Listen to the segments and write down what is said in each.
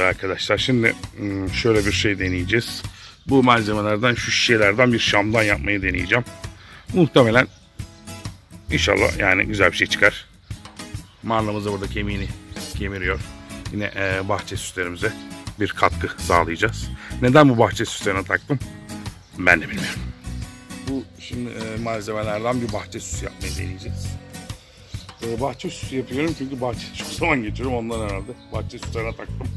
arkadaşlar şimdi hmm, şöyle bir şey deneyeceğiz. Bu malzemelerden şu şişelerden bir şamdan yapmayı deneyeceğim. Muhtemelen inşallah yani güzel bir şey çıkar. Marlamız da burada kemiğini kemiriyor. Yine e, bahçe süslerimize bir katkı sağlayacağız. Neden bu bahçe süslerine taktım? Ben de bilmiyorum. Bu şimdi e, malzemelerden bir bahçe süsü yapmayı deneyeceğiz. E, bahçe süsü yapıyorum çünkü bahçe çok zaman geçiriyorum ondan herhalde. Bahçe süslerine taktım.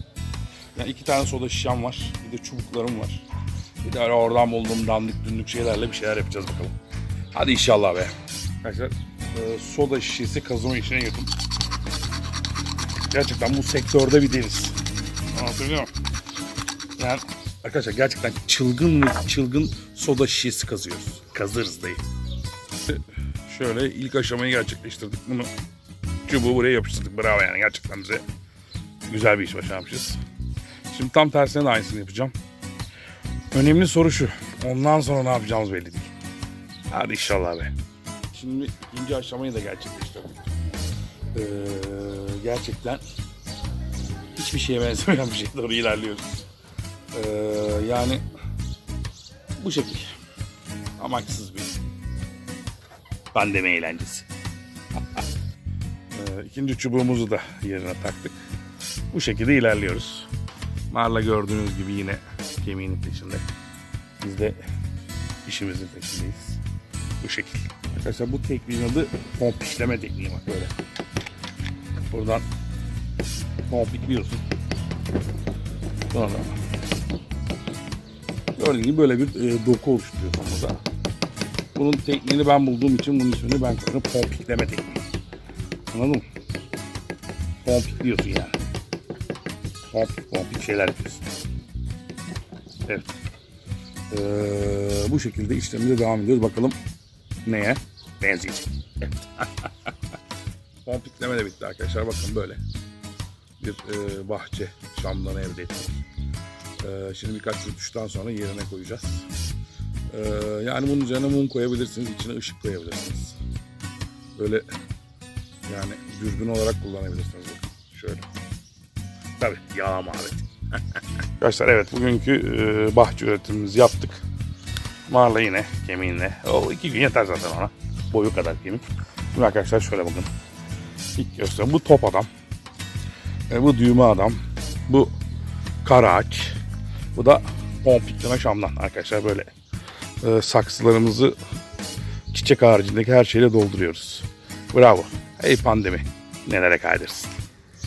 Yani iki tane soda şişem var. Bir de çubuklarım var. Bir de oradan bulduğum dandik dündük şeylerle bir şeyler yapacağız bakalım. Hadi inşallah be. Arkadaşlar e, soda şişesi kazıma işine girdim. Gerçekten bu sektörde bir deniz. Anlatabiliyor muyum? Yani arkadaşlar gerçekten çılgın çılgın soda şişesi kazıyoruz. Kazırız dayı. Şöyle ilk aşamayı gerçekleştirdik. Bunu çubuğu buraya yapıştırdık. Bravo yani gerçekten bize güzel bir iş başarmışız. Şimdi tam tersine de aynısını yapacağım. Önemli soru şu. Ondan sonra ne yapacağımız belli değil. Hadi inşallah be. Şimdi ikinci aşamayı da gerçekleştirdik. Ee, gerçekten hiçbir şeye benzemeyen bir şeye doğru ilerliyoruz. Ee, yani bu şekil. Amaçsız bir pandemi eğlencesi. ee, ikinci çubuğumuzu da yerine taktık. Bu şekilde ilerliyoruz. Marla gördüğünüz gibi yine kemiğinin peşinde. Biz de işimizin peşindeyiz. Bu şekil. Arkadaşlar bu tekniğin adı pompişleme tekniği bak böyle. Buradan pompikliyorsun. Sonra gördüğün gibi böyle bir e, doku oluşturuyorsun burada. Bunun tekniğini ben bulduğum için bunun ismini ben koydum. Pompikleme tekniği. Anladın mı? Pompikliyorsun yani. Pompik pompik şeyler yapıyorsun. Evet. Ee, bu şekilde işlemimize devam ediyoruz. Bakalım neye benzeyecek. Evet. Pompikleme de bitti arkadaşlar. Bakın böyle bir e, bahçe şamdanı elde ettik. E, şimdi birkaç rütuştan sonra yerine koyacağız. E, yani bunun üzerine mum koyabilirsiniz, içine ışık koyabilirsiniz. Böyle yani dürbün olarak kullanabilirsiniz. Şöyle. Tabii yağ mavi. Arkadaşlar evet bugünkü e, bahçe üretimimizi yaptık. Marla yine kemiğinle. O iki gün yeter zaten ona. Boyu kadar kemik. Şimdi arkadaşlar şöyle bakın. İlk göstereyim. Bu top adam. E, bu düğme adam. Bu kara ağaç. Bu da pompikleme şamdan arkadaşlar böyle e, saksılarımızı çiçek haricindeki her şeyle dolduruyoruz. Bravo. Ey pandemi. Nelere kaydırsın.